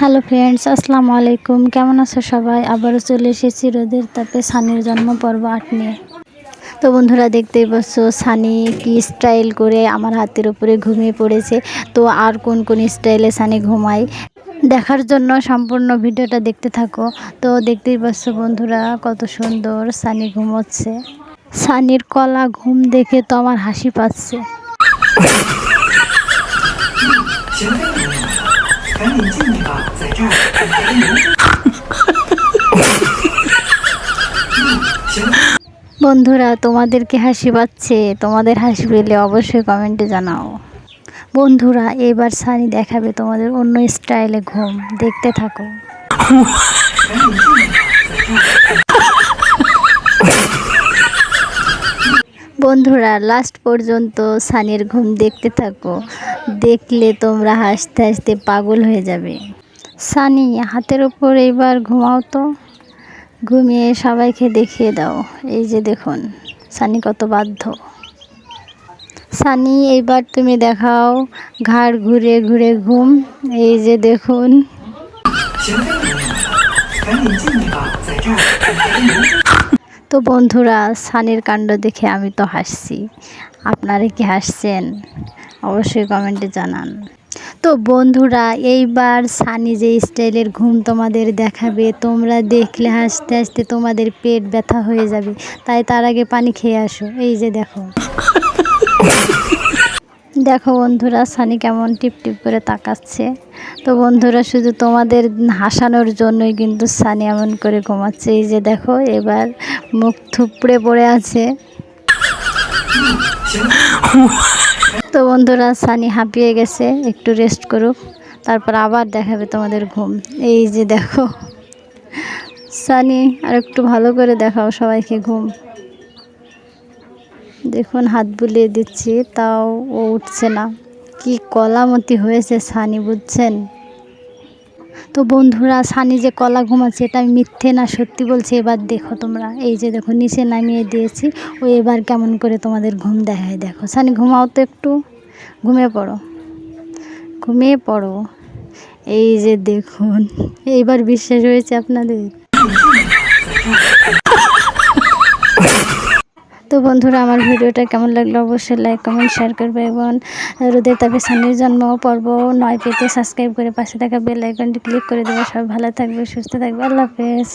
Hello friends আসসালামু আলাইকুম। কেমন আছো সবাই? আবারও চলে এসেছি রোদের তাপে সানির জন্ম পর্ব আট নিয়ে। তো বন্ধুরা, দেখতেই পাচ্ছ, সানি কি স্টাইল করে আমার হাতের উপরে ঘুমিয়ে পড়েছে। তো আর কোন কোন স্টাইলে সানি ঘুমায়, দেখার জন্য সম্পূর্ণ ভিডিওটা দেখতে থাকো। তো দেখতেই পাচ্ছ বন্ধুরা, কত সুন্দর সানি ঘুমোচ্ছে। সানির কলা ঘুম দেখে তো আমার হাসি পাচ্ছে। বন্ধুরা, তোমাদেরকে হাসি পাচ্ছে। তোমাদের হাসি পেলে অবশ্যই কমেন্টে জানাও। বন্ধুরা, এবার সানি দেখাবে তোমাদের অন্য স্টাইলে ঘুম। দেখতে থাকো। বন্ধুরা লাস্ট পর্যন্ত সানির ঘুম দেখতে থাকো। দেখলে তোমরা হাসতে হাসতে পাগল হয়ে যাবে। সানি, হাতের উপর এবার ঘুমাও তো। ঘুমিয়ে সবাইকে দেখিয়ে দাও। এই যে দেখুন, সানি কত বাধ্য। সানি, এইবার তুমি দেখাও, ঘাড় ঘুরে ঘুরে ঘুম। এই যে দেখুন। তো বন্ধুরা, সানির কাণ্ড দেখে আমি তো হাসছি। আপনারা কি হাসছেন? অবশ্যই কমেন্টে জানান। তো বন্ধুরা, এইবার সানি যে স্টাইলের ঘুম তোমাদের দেখাবে, তোমরা দেখলে হাসতে হাসতে তোমাদের পেট ব্যথা হয়ে যাবে। তাই তার আগে পানি খেয়ে আসো। এই যে দেখো। দেখো বন্ধুরা, সানি কেমন টিপ টিপ করে তাকাচ্ছে। তো বন্ধুরা, শুধু তোমাদের হাসানোর জন্যই কিন্তু সানি এমন করে ঘুমাচ্ছে। এই যে দেখো, এবার মুখ থুপড়ে পড়ে আছে। তো বন্ধুরা, সানি হাঁপিয়ে গেছে। একটু রেস্ট করুক, তারপর আবার দেখাবে তোমাদের ঘুম। এই যে দেখো, সানি আর একটু ভালো করে দেখাও সবাইকে ঘুম। দেখুন, হাত বুলিয়ে দিচ্ছি, তাও ও উঠছে না। কি কলামতি হয়েছে সানি, বুঝছেন? তো বন্ধুরা, সানি যে কলা ঘুমাচ্ছে, এটা আমি মিথ্যে না, সত্যি বলছি। এবার দেখো তোমরা, এই যে দেখো, নিচে নামিয়ে দিয়েছি। ও এবার কেমন করে তোমাদের ঘুম দেখায় দেখো। সানি, ঘুমাও তো একটু। ঘুমিয়ে পড়ো। ঘুমিয়ে পড়ো। এই যে দেখুন, এইবার বিশ্বাস হয়েছে আপনাদের? তো বন্ধুরা, আমার ভিডিওটা কেমন লাগল অবশ্যই লাইক কমেন্ট শেয়ার করবে এবং রোদের তাপে সানির জন্ম পর্ব নয় পেতে সাবস্ক্রাইব করে পাশে থাকা বেল আইকনটি ক্লিক করে দেবে। সব ভালো থাকবে, সুস্থ থাকবে। আল্লাহ হাফেজ।